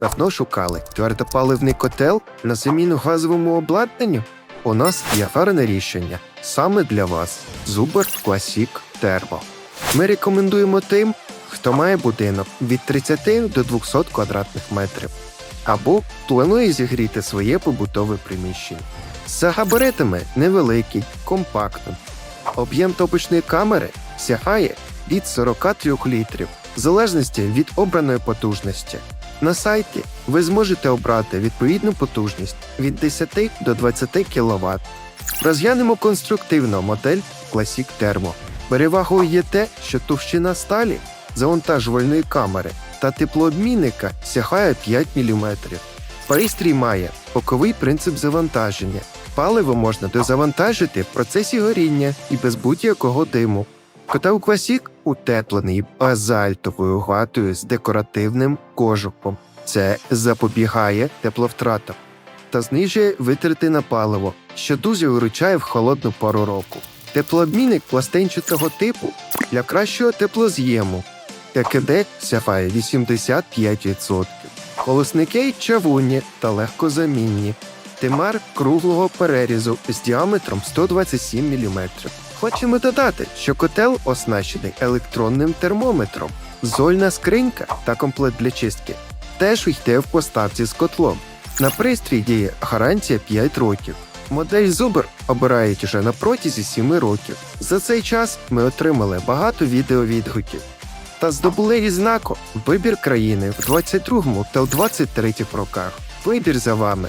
Давно шукали твердопаливний котел на заміну газовому обладнанню? У нас є гарне рішення саме для вас Zuber Classic Turbo. Ми рекомендуємо тим, хто має будинок від 30 до 200 квадратних метрів або планує зігріти своє побутове приміщення. За габаритами невеликий, компактний. Об'єм топочної камери сягає від 43 літрів, в залежності від обраної потужності. На сайті ви зможете обрати відповідну потужність від 10 до 20 кВт. Розглянемо конструктивну модель Classic Thermo. Перевагою є те, що товщина сталі завантажувальної камери та теплообмінника сягає 5 мм. Пристрій має боковий принцип завантаження. Паливо можна дозавантажити в процесі горіння і без будь-якого диму. Котел Класік утеплений базальтовою гатою з декоративним кожухом. Це запобігає тепловтратам та знижує витрати на паливо, що дуже виручає в холодну пору року. Теплообмінник пластинчатого типу для кращого теплоз'єму. ККД сягає 85%. Колосники чавунні та легкозамінні. Тимар круглого перерізу з діаметром 127 мм. Хочемо додати, що котел оснащений електронним термометром, зольна скринька та комплект для чистки теж йде в поставці з котлом. На пристрій діє гарантія 5 років. Модель Zuber обирають уже на протязі 7 років. За цей час ми отримали багато відеовідгуків та здобули відзнаку Вибір країни в 22 та в 23 роках. Вибір за вами.